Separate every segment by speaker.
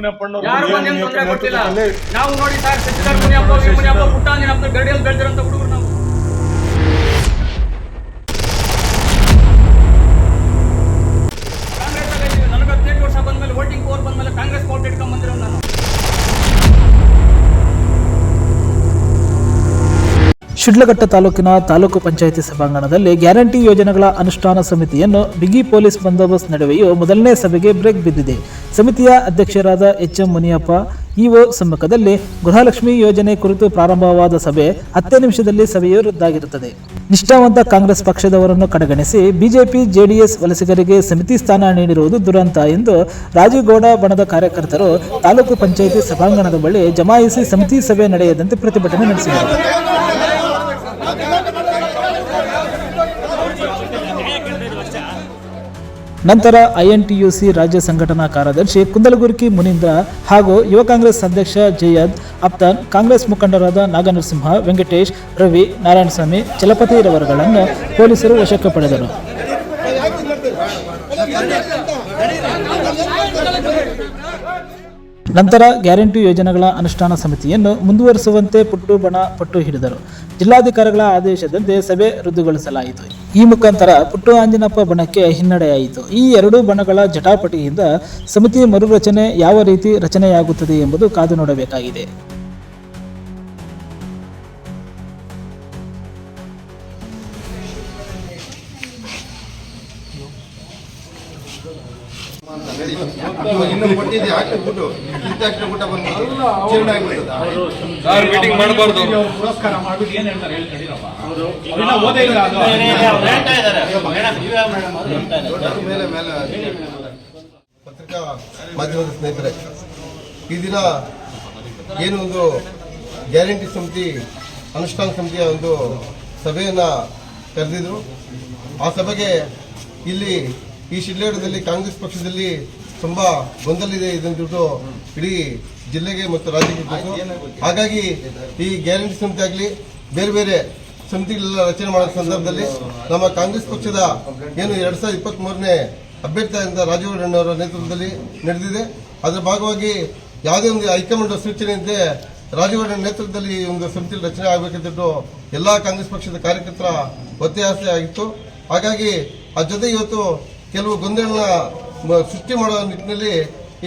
Speaker 1: ಮುನಿಯಪ್ಪಣ್ಣವರು
Speaker 2: ಯಾರು. ಬಂದೇನು ತೊಂದರೆ ಕೊಟ್ಟಿಲ್ಲ ನಾವು ನೋಡಿ ಸರ್ ಸಚ್ಚಿದಾರ್ ಮುನಿಯಪ್ಪ ವಿ. ಮುನಿಯಪ್ಪ ಪುಟ್ಟಾಂಜನಪ್ಪ ಗಡಿಯಲ್ಲಿ ಬೆಳೆದಿರೋಂಥ ಹುಡುಗರು
Speaker 3: ಶಿಡ್ಲಘಟ್ಟ ತಾಲೂಕಿನ ತಾಲೂಕು ಪಂಚಾಯಿತಿ ಸಭಾಂಗಣದಲ್ಲಿ ಗ್ಯಾರಂಟಿ ಯೋಜನೆಗಳ ಅನುಷ್ಠಾನ ಸಮಿತಿಯನ್ನು ಬಿಗಿ ಪೊಲೀಸ್ ಬಂದೋಬಸ್ತ್ ನಡುವೆಯೂ ಮೊದಲನೇ ಸಭೆಗೆ ಬ್ರೇಕ್ ಬಿದ್ದಿದೆ. ಸಮಿತಿಯ ಅಧ್ಯಕ್ಷರಾದ ಎಚ್ ಎಂ ಮುನಿಯಪ್ಪ, ಇಒ ಸಮ್ಮುಖದಲ್ಲಿ ಗೃಹಲಕ್ಷ್ಮಿ ಯೋಜನೆ ಕುರಿತು ಪ್ರಾರಂಭವಾದ ಸಭೆ ಹತ್ತೇ ನಿಮಿಷದಲ್ಲಿ ಸಭೆಯು ರದ್ದಾಗಿರುತ್ತದೆ. ನಿಷ್ಠಾವಂತ ಕಾಂಗ್ರೆಸ್ ಪಕ್ಷದವರನ್ನು ಕಡೆಗಣಿಸಿ ಬಿಜೆಪಿ, ಜೆಡಿಎಸ್ ವಲಸಿಗರಿಗೆ ಸಮಿತಿ ಸ್ಥಾನ ನೀಡಿರುವುದು ದುರಂತ ಎಂದು ರಾಜೀವ್ಗೌಡ, ಬಣದ ಕಾರ್ಯಕರ್ತರು ತಾಲೂಕು ಪಂಚಾಯಿತಿ ಸಭಾಂಗಣದ ಬಳಿ ಜಮಾಯಿಸಿ ಸಮಿತಿ ಸಭೆ ನಡೆಯದಂತೆ ಪ್ರತಿಭಟನೆ ನಡೆಸಿದರು. ನಂತರ ಐಎನ್ಟಿಯುಸಿ ರಾಜ್ಯ ಸಂಘಟನಾ ಕಾರ್ಯದರ್ಶಿ ಕುಂದಲಗುರ್ಕಿ ಮುನೀಂದ್ರ ಹಾಗೂ ಯುವ ಕಾಂಗ್ರೆಸ್ ಅಧ್ಯಕ್ಷ ಜಯದ್ ಅಪ್ತಾನ್, ಕಾಂಗ್ರೆಸ್ ಮುಖಂಡರಾದ ನಾಗನರಸಿಂಹ, ವೆಂಕಟೇಶ್, ರವಿ, ನಾರಾಯಣಸ್ವಾಮಿ ಚಲಪತಿ ರವರುಗಳನ್ನು ಪೊಲೀಸರು ವಶಕ್ಕೆ ಪಡೆದರು. ನಂತರ ಗ್ಯಾರಂಟಿ ಯೋಜನೆಗಳ ಅನುಷ್ಠಾನ ಸಮಿತಿಯನ್ನು ಮುಂದುವರಿಸುವಂತೆ ಪುಟ್ಟು ಬಣ ಪಟ್ಟು ಹಿಡಿದರು. ಜಿಲ್ಲಾಧಿಕಾರಿಗಳ ಆದೇಶದಂತೆ ಸಭೆ ರದ್ದುಗೊಳಿಸಲಾಯಿತು. ಈ ಮುಖಾಂತರ ಪುಟ್ಟು ಆಂಜನಪ್ಪ ಬಣಕ್ಕೆ ಹಿನ್ನಡೆಯಾಯಿತು. ಈ ಎರಡೂ ಬಣಗಳ ಜಟಾಪಟಿಯಿಂದ ಸಮಿತಿ ಮರುರಚನೆ ಯಾವ ರೀತಿ ರಚನೆಯಾಗುತ್ತದೆ ಎಂಬುದು ಕಾದು ನೋಡಬೇಕಾಗಿದೆ.
Speaker 4: ಇನ್ನು ಕೊಟ್ಟಿದ್ದೆ ಹಾಕಿ ಬಿಟ್ಟು ಇಂಥ ಅಷ್ಟು ಊಟ ಬಂದು ಜೀರ್ಣ
Speaker 5: ಸರ್ ಮೀಟಿಂಗ್ ಮಾಡಬಾರ್ದು
Speaker 1: ಪುರಸ್ಕಾರ ಮಾಡ್ಬಿಟ್ಟು ಏನ್ ಹೇಳ್ತಾರೆ ಹೇಳಿ ನಡೀರಪ್ಪ.
Speaker 4: ಇನ್ನ
Speaker 1: ಓದೇ ಇಲ್ಲ ಅದು.
Speaker 4: ಮೇಲೆ ಮೇಲೆ ಪತ್ರಿಕಾ ಮಾಧ್ಯಮದ ಸ್ನೇಹಿತರೆ ಈ ದಿನ ಏನು ಒಂದು ಗ್ಯಾರಂಟಿ ಸಮಿತಿ ಅನುಷ್ಠಾನ ಸಮಿತಿಯ ಒಂದು ಸಭೆಯನ್ನ ಕರೆದಿದ್ರು. ಆ ಸಭೆಗೆ ಇಲ್ಲಿ ಈ ಶಿಡ್ಲೇಡದಲ್ಲಿ ಕಾಂಗ್ರೆಸ್ ಪಕ್ಷದಲ್ಲಿ ತುಂಬಾ ಗೊಂದಲ ಇದೆ ಇದನ್ನು ಇಡೀ ಜಿಲ್ಲೆಗೆ ಮತ್ತು ರಾಜ್ಯಕ್ಕೆ ಹಾಗಾಗಿ ಈ ಗ್ಯಾರಂಟಿ ಸಮಿತಿ ಆಗಲಿ, ಬೇರೆ ಬೇರೆ ಸಮಿತಿಗಳೆಲ್ಲ ರಚನೆ ಮಾಡೋ ಸಂದರ್ಭದಲ್ಲಿ ನಮ್ಮ ಕಾಂಗ್ರೆಸ್ ಪಕ್ಷದ ಏನು ಎರಡ್ ಸಾವಿರದ ಇಪ್ಪತ್ತ್ ಮೂರನೇ ಅಭ್ಯರ್ಥಿಯಾದಂಥ ರಾಜೇಗೌಡಣ್ಣವರ ನೇತೃತ್ವದಲ್ಲಿ ನಡೆದಿದೆ. ಅದರ ಭಾಗವಾಗಿ ಯಾವುದೇ ಒಂದು ಹೈಕಮಾಂಡ್ ಸೂಚನೆಯಂತೆ ರಾಜೀವ್ ನೇತೃತ್ವದಲ್ಲಿ ಒಂದು ಸಮಿತಿ ರಚನೆ ಆಗಬೇಕಂತಿಟ್ಟು ಎಲ್ಲ ಕಾಂಗ್ರೆಸ್ ಪಕ್ಷದ ಕಾರ್ಯಕರ್ತರ ಒತ್ತಾಸೆ ಆಗಿತ್ತು. ಹಾಗಾಗಿ ಆ ಜೊತೆ ಇವತ್ತು ಕೆಲವು ಗೊಂದಲನ ಸೃಷ್ಟಿ ಮಾಡುವ ನಿಟ್ಟಿನಲ್ಲಿ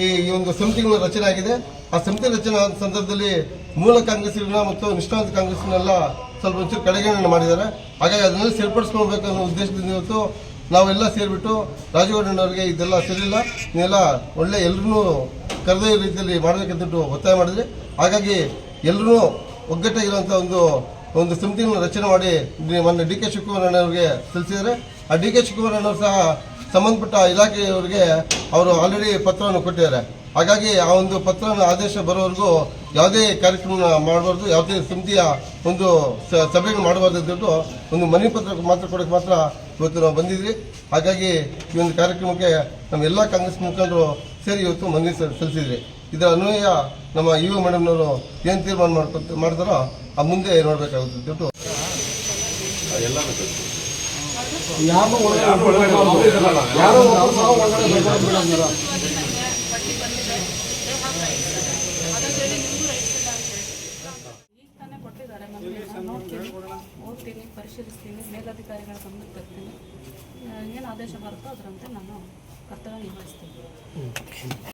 Speaker 4: ಈ ಒಂದು ಸಮಿತಿಗಳ ರಚನೆ ಆಗಿದೆ. ಆ ಸಮಿತಿ ರಚನೆ ಆದ ಸಂದರ್ಭದಲ್ಲಿ ಮೂಲ ಕಾಂಗ್ರೆಸ್ನ ಮತ್ತು ನಿಷ್ಣಾಂತ ಕಾಂಗ್ರೆಸ್ನೆಲ್ಲ ಸ್ವಲ್ಪ ಒಂಚೂರು ಕಡೆಗಣನೆ ಮಾಡಿದ್ದಾರೆ. ಹಾಗಾಗಿ ಅದನ್ನೆಲ್ಲ ಸೇರ್ಪಡಿಸ್ಕೊಳ್ಬೇಕು ಅನ್ನೋ ಉದ್ದೇಶದಿಂದ ಇವತ್ತು ನಾವೆಲ್ಲ ಸೇರಿಬಿಟ್ಟು ರಾಜೀವಣ್ಣನವರಿಗೆ ಇದೆಲ್ಲ ಸರಿಯಿಲ್ಲ ನೀವೆಲ್ಲ ಒಳ್ಳೆ ಎಲ್ಲರೂ ಕರೆದ ರೀತಿಯಲ್ಲಿ ಮಾಡಬೇಕಂತ ಒತ್ತಾಯ ಮಾಡಿದ್ರಿ ಹಾಗಾಗಿ ಎಲ್ಲರೂ ಒಗ್ಗಟ್ಟಾಗಿರುವಂಥ ಒಂದು ಒಂದು ಸಮಿತಿಯನ್ನು ರಚನೆ ಮಾಡಿ ಮೊನ್ನೆ ಡಿ ಕೆ ಶಿವಕುಮಾರಣ್ಣವ್ರಿಗೆ ಸಲ್ಲಿಸಿದ್ದಾರೆ ಆ ಡಿ ಕೆ ಶಿವಕುಮಾರಣ್ಣವ್ರು ಸಹ ಸಂಬಂಧಪಟ್ಟ ಇಲಾಖೆಯವರಿಗೆ ಅವರು ಆಲ್ರೆಡಿ ಪತ್ರವನ್ನು ಕೊಟ್ಟಿದ್ದಾರೆ. ಹಾಗಾಗಿ ಆ ಒಂದು ಪತ್ರ ಆದೇಶ ಬರೋವರೆಗೂ ಯಾವುದೇ ಕಾರ್ಯಕ್ರಮ ಮಾಡಬಾರ್ದು, ಯಾವುದೇ ಸಮಿತಿಯ ಒಂದು ಸಭೆಯನ್ನು ಮಾಡಬಾರ್ದು ಅಂತೇಳ್ಬಿಟ್ಟು ಒಂದು ಮನವಿ ಪತ್ರ ಮಾತ್ರ ಕೊಡೋಕೆ ಮಾತ್ರ ಇವತ್ತು ನಾವು ಬಂದಿದ್ವಿ. ಹಾಗಾಗಿ ಈ ಒಂದು ಕಾರ್ಯಕ್ರಮಕ್ಕೆ ನಮ್ಮ ಎಲ್ಲ ಕಾಂಗ್ರೆಸ್ ಮುಖಂಡರು ಸೇರಿ ಇವತ್ತು ಮನವಿ ಸಲ್- ಸಲ್ಲಿಸಿದ್ರಿ ಇದರ ಅನ್ವಯ ನಮ್ಮ ಯು ಮೇಡಮ್ನವರು ಏನು ತೀರ್ಮಾನ ಮಾಡ್ಕೊತ ಮಾಡ್ತಾರೋ ಆ ಮುಂದೆ ನೋಡಬೇಕಾಗುತ್ತೆ
Speaker 6: ದುಡ್ಡು. ಓದ್ತೀನಿ ಪರಿಶೀಲಿಸ್ತೀನಿ ಮೇಲಧಿಕಾರಿಗಳ ಗಮನಕ್ಕೆ ಏನು ಆದೇಶ ಬರುತ್ತೋ ಅದರಂತೆ ನಾನು 갔다 와니마스터 응.